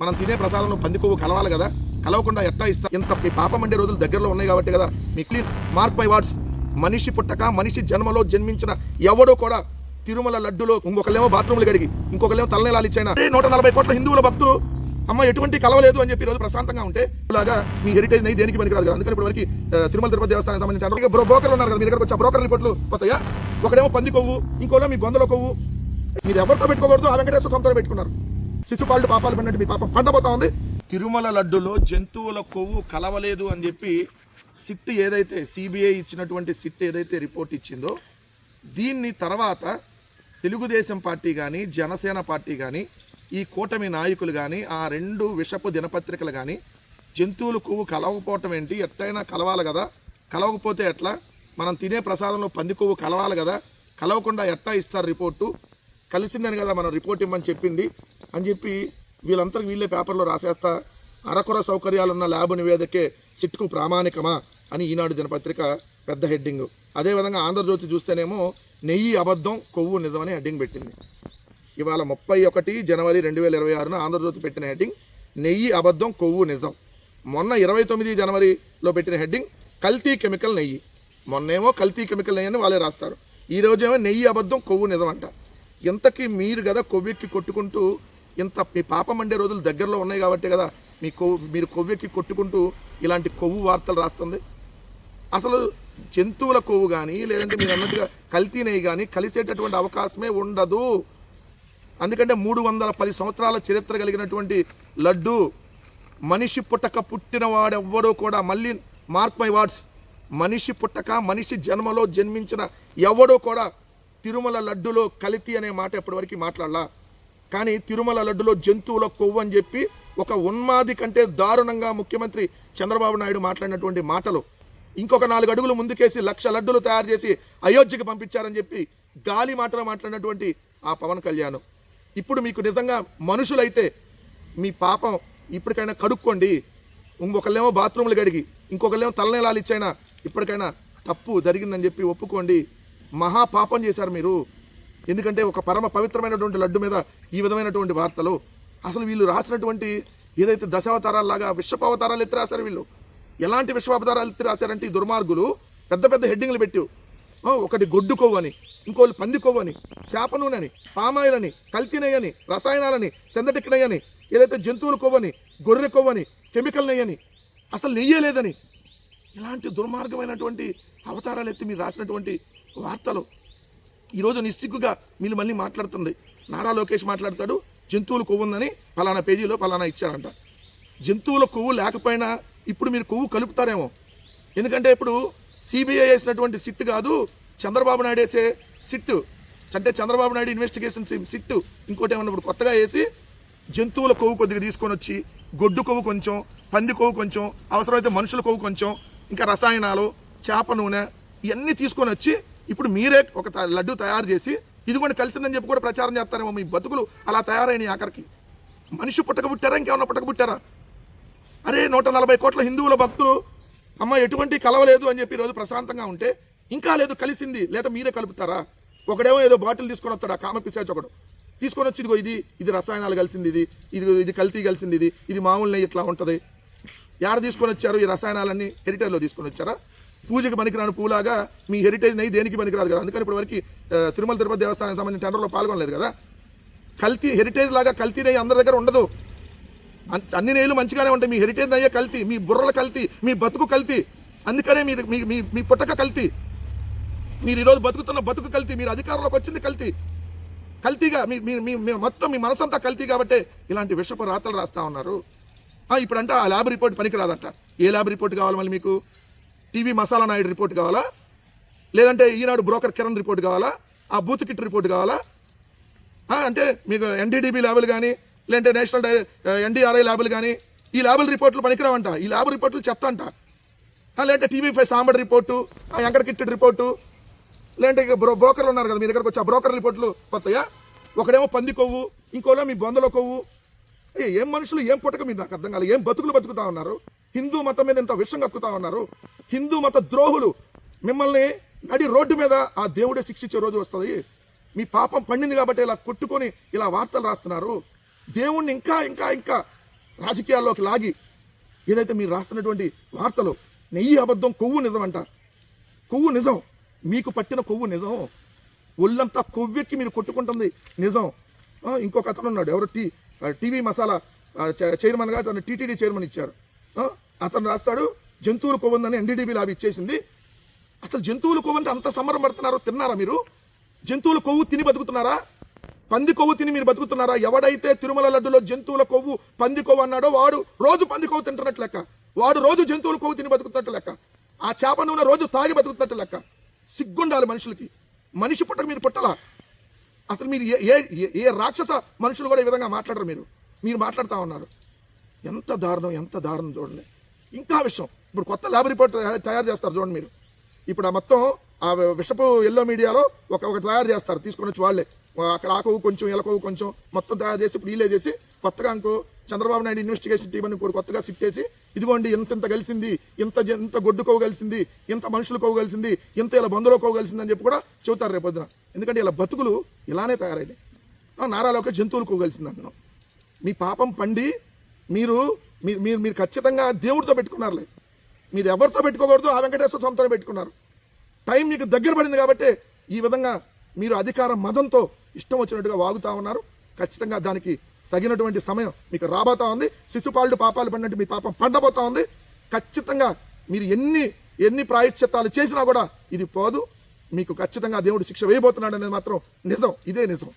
మనం తినే ప్రసాదంలో పంది కొవ్వు కలవాలి కదా? కలవకుండా ఎట్లా ఇస్తా? ఇంత మీ పాపం అండే రోజులు దగ్గరలో ఉన్నాయి కాబట్టి కదా. మీ క్లీన్ మార్క్ బై వార్డ్స్. మనిషి పుట్టక మనిషి జన్మలో జన్మించిన ఎవడో కూడా తిరుమల లడ్డులో ఇంకొకళ్ళేమో బాత్రూమ్లు గడిగి ఇంకొకళ్ళేమో తలనేలాలు ఇచ్చాయినా నూట నలభై కోట్ల హిందువుల భక్తులు. అమ్మ ఎటువంటి కలవలేదు అని చెప్పి రోజు ప్రశాంతంగా ఉంటే ఇలాగా మీ హెరిటేజ్ నై దేనికి పనికిరాదు కదా? అందుకని ఇప్పటివరకు వరకు తిరుమల తిరుపతి దేవస్థానం సంబంధించిన బ్రో బ్రోకర్లు ఉన్నారు కదా మీ దగ్గరకు వచ్చా బ్రోకర్ రిపోర్ట్లు కొత్తగా ఒకడేమో పంది కొవ్వు ఇంకోలో మీ బొందల కొవ్వు. మీరు ఎవరితో పెట్టుకోకూడదు ఆ వెంకటేశ్వర స్వామితో పెట్టుకున్నారు. శిశుపాలుడు పాపాలు పడినట్టు మీ పాపం పండబోతా ఉంది. తిరుమల లడ్డులో జంతువుల కొవ్వు కలవలేదు అని చెప్పి సిట్ ఏదైతే సిబిఐ ఇచ్చినటువంటి సిట్ ఏదైతే రిపోర్ట్ ఇచ్చిందో దీన్ని తర్వాత తెలుగుదేశం పార్టీ కానీ జనసేన పార్టీ కానీ ఈ కూటమి నాయకులు కానీ ఆ రెండు విషపు దినపత్రికలు కానీ జంతువుల కొవ్వు కలవకపోవటం ఏంటి? ఎట్టయినా కలవాలి కదా? కలవకపోతే ఎట్లా? మనం తినే ప్రసాదంలో పంది కొవ్వు కలవాలి కదా? కలవకుండా ఎట్టా ఇస్తారు రిపోర్టు? కలిసిందని కదా మనం రిపోర్ట్ ఇవ్వమని చెప్పింది అని చెప్పి వీళ్ళందరికీ వీళ్ళే పేపర్లో రాసేస్తా అరకొర సౌకర్యాలున్న ల్యాబ్ నివేదికే సిట్కు ప్రామాణికమా అని ఈనాడు దినపత్రిక పెద్ద హెడ్డింగ్. అదేవిధంగా ఆంధ్రజ్యోతి చూస్తేనేమో నెయ్యి అబద్ధం కొవ్వు నిజమని హెడ్డింగ్ పెట్టింది. ఇవాళ ముప్పై ఒకటి జనవరి రెండు వేల ఇరవై ఆరున ఆంధ్రజ్యోతి పెట్టిన హెడ్డింగ్ నెయ్యి అబద్ధం కొవ్వు నిజం. మొన్న ఇరవై తొమ్మిది జనవరిలో పెట్టిన హెడ్డింగ్ కల్తీ కెమికల్ నెయ్యి. మొన్నేమో కల్తీ కెమికల్ నెయ్యి అని వాళ్ళే రాస్తారు. ఈ రోజేమో నెయ్యి అబద్ధం కొవ్వు నిజం అంట. ఇంతకీ మీరు కదా కొవ్వెక్కి కొట్టుకుంటూ ఇంత మీ పాపం అండే రోజులు దగ్గరలో ఉన్నాయి కాబట్టి కదా మీ కొవ్వు మీరు కొవ్వెక్కి కొట్టుకుంటూ ఇలాంటి కొవ్వు వార్తలు రాస్తుంది? అసలు జంతువుల కొవ్వు కానీ లేదంటే మీరు అన్నట్టుగా కల్తీ నెయ్యి కానీ కలిసేటటువంటి అవకాశమే ఉండదు. అందుకంటే మూడు వందల పది సంవత్సరాల చరిత్ర కలిగినటువంటి లడ్డు మనిషి పుట్టక పుట్టిన వాడెవ్వడో కూడా మళ్ళీ మార్క్ మై వార్డ్స్ మనిషి పుట్టక మనిషి జన్మలో జన్మించిన ఎవడో కూడా తిరుమల లడ్డులో కలితి అనే మాట ఇప్పటివరకు మాట్లాడలా? కానీ తిరుమల లడ్డులో జంతువుల కొవ్వు అని చెప్పి ఒక ఉన్మాది కంటే దారుణంగా ముఖ్యమంత్రి చంద్రబాబు నాయుడు మాట్లాడినటువంటి మాటలు. ఇంకొక నాలుగు అడుగులు ముందుకేసి లక్ష లడ్డులు తయారు చేసి అయోధ్యకి పంపించారని చెప్పి గాలి మాటలు మాట్లాడినటువంటి ఆ పవన్ కళ్యాణ్. ఇప్పుడు మీకు నిజంగా మనుషులైతే మీ పాపం ఇప్పటికైనా కడుక్కోండి. ఇంకొకళ్ళేమో బాత్రూమ్లు గడిగి ఇంకొకళ్ళేమో తలనేలాలు ఇచ్చైనా ఇప్పటికైనా తప్పు జరిగిందని చెప్పి ఒప్పుకోండి. మహా పాపం చేశారు మీరు. ఎందుకంటే ఒక పరమ పవిత్రమైనటువంటి లడ్డు మీద ఈ విధమైనటువంటి వార్తలు. అసలు వీళ్ళు రాసినటువంటి ఏదైతే దశావతారాల్లాగా విశ్వపావతారాలు ఎత్తి రాశారు వీళ్ళు? ఎలాంటి విశ్వావతారాలు ఎత్తి రాశారంటే ఈ దుర్మార్గులు పెద్ద పెద్ద హెడ్డింగ్లు పెట్టు. ఓ, ఒకటి గొడ్డు కొవ్వు అని ఇంకోటి పంది కొవ్వు అని చేప నూనె అని పామాయిల్ అని రసాయనాలని సింథటిక్ ఏదైతే జంతువుల కొవ్వని గొర్రె కొవ్వు కెమికల్ నెయ్యి అసలు నెయ్యలేదని ఇలాంటి దుర్మార్గమైనటువంటి అవతారాలు ఎత్తి మీరు రాసినటువంటి వార్తలు. ఈరోజు నిస్సిగ్గుగా మీరు మళ్ళీ మాట్లాడుతుంది. నారా లోకేష్ మాట్లాడతాడు జంతువులు కొవ్వు ఉందని ఫలానా పేజీలో ఫలానా ఇచ్చారంట. జంతువుల కొవ్వు లేకపోయినా ఇప్పుడు మీరు కొవ్వు కలుపుతారేమో. ఎందుకంటే ఇప్పుడు సిబిఐ వేసినటువంటి సిట్ కాదు చంద్రబాబు నాయుడు వేసే సిట్. అంటే చంద్రబాబు నాయుడు ఇన్వెస్టిగేషన్ సిట్ ఇంకోటి ఏమన్నా ఇప్పుడు కొత్తగా వేసి జంతువుల కొవ్వు కొద్దిగా తీసుకొని వచ్చి గొడ్డు కొవ్వు కొంచెం పంది కొవ్వు కొంచెం అవసరమైతే మనుషుల కొవ్వు కొంచెం ఇంకా రసాయనాలు చేప నూనె ఇవన్నీ తీసుకొని వచ్చి ఇప్పుడు మీరే ఒక త- లడ్డు తయారు చేసి ఇదిగోండి కలిసిందని చెప్పి కూడా ప్రచారం చేస్తారేమో మీ బతుకులు అలా తయారైన ఆఖరికి. మనిషి పుట్టకబుట్టారా? ఇంకేమన్నా పుట్టకబుట్టారా? అరే నూట నలభై కోట్ల హిందువుల భక్తులు అమ్మ ఎటువంటి కలవలేదు అని చెప్పి ఈరోజు ప్రశాంతంగా ఉంటే ఇంకా లేదు కలిసింది లేదా మీరే కలుపుతారా? ఒకడేమో ఏదో బాటిల్ తీసుకొని వస్తాడు ఆ కామ పిశాచ్ ఒకడు. తీసుకొని వచ్చి ఇదిగో ఇది ఇది రసాయనాలు కలిసింది ఇది ఇది ఇది కల్తీ కలిసింది ఇది ఇది మామూలు నెయ్యి ఇట్లా ఉంటుంది. యాడ తీసుకొని వచ్చారు ఈ రసాయనాలన్నీ? హెరిటేజ్లో తీసుకొని వచ్చారా? పూజకి పనికిరాని పూలాగా మీ హెరిటేజ్ నెయ్యి దేనికి పనికిరాదు కదా? అందుకని ఇప్పటివరకు వరకు తిరుమల తిరుపతి దేవస్థానానికి సంబంధించిన టెండర్లో పాల్గొనలేదు కదా? కల్తీ హెరిటేజ్ లాగా కల్తీ నెయ్యి అందరి దగ్గర ఉండదు. అన్- అన్ని నెయ్యలు మంచిగానే ఉంటాయి. మీ హెరిటేజ్ అయ్యే కల్తీ మీ బుర్రల కల్తీ మీ బతుకు కల్తీ అందుకనే మీరు మీ మీ మీ పుట్టక కల్తీ. మీరు ఈరోజు బతుకుతున్న బతుకు కల్తీ మీరు అధికారంలోకి వచ్చింది కల్తీ. కల్తీగా మీ మీ మీ మొత్తం మీ మనసంతా కల్తీ కాబట్టి ఇలాంటి విషపు రాతలు రాస్తా ఉన్నారు. ఆ, ఇప్పుడంటే ఆ ల్యాబ్ రిపోర్ట్ పనికిరాదంట. ఏ ల్యాబ్ రిపోర్ట్ కావాలి మళ్ళీ మీకు? టీవీ మసాలా నాయుడు రిపోర్ట్ కావాలా? లేదంటే ఈనాడు బ్రోకర్ కిరణ్ రిపోర్ట్ కావాలా? ఆ బూత్ కిట్ రిపోర్ట్ కావాలా? అంటే మీకు ఎన్డీడీబీ ల్యాబులు కానీ లేదంటే నేషనల్ డై ఎన్డీఆర్ఐ ల్యాబులు కానీ ఈ ల్యాబుల రిపోర్ట్లు పనికిరావంట. ఈ ల్యాబ్ రిపోర్ట్లు చెత్త అంట లేదంటే టీవీ ఫైవ్ సాంబడి రిపోర్టు ఆ ఎంకట కిట్ రిపోర్టు లేదంటే ఇక బ్రో బ్రోకర్లు ఉన్నారు కదా మీ దగ్గరకు వచ్చి ఆ బ్రోకర్ రిపోర్ట్లు కొత్తయా ఒకడేమో పంది కొవ్వు ఇంకోలో మీ బొందల కొవ్వు. ఏం మనుషులు ఏం పుట్టక మీరు నాకు అర్థం కాలేదు ఏం బతుకులు బతుకుతా ఉన్నారు? హిందూ మతం మీద ఎంత విషం కక్కుతా ఉన్నారు? హిందూ మత ద్రోహులు మిమ్మల్ని నడి రోడ్డు మీద ఆ దేవుడే శిక్షించే రోజు వస్తుంది. మీ పాపం పండింది కాబట్టి ఇలా కొట్టుకొని ఇలా వార్తలు రాస్తున్నారు. దేవుణ్ణి ఇంకా ఇంకా ఇంకా రాజకీయాల్లోకి లాగి ఏదైతే మీరు రాస్తున్నటువంటి వార్తలు నెయ్యి అబద్ధం కొవ్వు నిజం అంట. కొవ్వు నిజం. మీకు పట్టిన కొవ్వు నిజం. ఒళ్ళంతా కొవ్వెక్కి మీరు కొట్టుకుంటుంది నిజం. ఇంకొక అతను ఉన్నాడు ఎవరు? టీ టీవీ మసాలా చై- చైర్మన్గా తను టీటీడీ చైర్మన్ ఇచ్చారు. అతను రాస్తాడు జంతువులు కొవ్వుందని ఎన్డీడీబీ లాభ ఇచ్చేసింది. అసలు జంతువులు కొవ్వు అంటే అంత సంబరం పడుతున్నారో తిన్నారా మీరు? జంతువుల కొవ్వు తిని బతుకుతున్నారా? పంది కొవ్వు తిని మీరు బతుకుతున్నారా? ఎవడైతే తిరుమల లడ్డులో జంతువుల కొవ్వు పంది కొవ్వు అన్నాడో వాడు రోజు పంది కొవ్వు తింటున్నట్టు లెక్క. వాడు రోజు జంతువుల కొవ్వు తిని బతుకుతున్నట్టు లెక్క. ఆ చేప నూనె రోజు తాగి బతుకుతున్నట్టు లెక్క. సిగ్గుండాలి మనుషులకి. మనిషి పుట్టక మీరు పుట్టలా? అసలు మీరు ఏ ఏ ఏ- ఏ రాక్షస మనుషులు కూడా ఈ విధంగా మాట్లాడరు మీరు. మీరు మాట్లాడుతూ ఉన్నారు. ఎంత దారుణం ఎంత దారుణం చూడండి. ఇంకా విషయం ఇప్పుడు కొత్త ల్యాబ్ రిపోర్ట్ తయారు చేస్తారు చూడండి మీరు. ఇప్పుడు ఆ మొత్తం ఆ విషపు ఎల్లో మీడియాలో ఒక ఒక తయారు చేస్తారు తీసుకొని వచ్చి వాళ్ళే. అక్కడ ఆ కొవ్వు కొంచెం ఎలకవు కొంచెం మొత్తం తయారు చేసి ఇప్పుడు వీలే చేసి కొత్తగా ఇంకో చంద్రబాబు నాయుడు ఇన్వెస్టిగేషన్ టీం అని కూడా కొత్తగా సిట్ చేసి ఇదిగోండి ఇంత ఇంత కలిసింది ఇంత జ- ఇంత గొడ్డు కలిసింది ఇంత మనుషులు కొవ్వు కలిసింది ఇంత ఇలా బంధులో కొవ్వు కలిసింది అని చెప్పి కూడా చెబుతారు రేపొద్దున ఎందుకంటే ఇలా బతుకులు ఇలానే తయారైనాయి. ఆ, నారాలోకి జంతువులు కొవ్వు కలిసింది అంటున్నాం మీ పాపం పండి మీరు మీరు మీరు మీరు ఖచ్చితంగా దేవుడితో పెట్టుకున్నారులే. మీరు ఎవరితో పెట్టుకోకూడదు ఆ వెంకటేశ్వర స్వామితో పెట్టుకున్నారు. టైం మీకు దగ్గర పడింది కాబట్టి ఈ విధంగా మీరు అధికార మదంతో ఇష్టం వచ్చినట్టుగా వాగుతా ఉన్నారు. ఖచ్చితంగా దానికి తగినటువంటి సమయం మీకు రాబోతా ఉంది. శిశుపాలుడు పాపాలు పడినట్టు మీ పాపం పండబోతా ఉంది. ఖచ్చితంగా మీరు ఎన్ని ఎన్ని ప్రాయశ్చిత్తాలు చేసినా కూడా ఇది పోదు. మీకు ఖచ్చితంగా దేవుడు శిక్ష వేయబోతున్నాడు అనేది మాత్రం నిజం. ఇదే నిజం.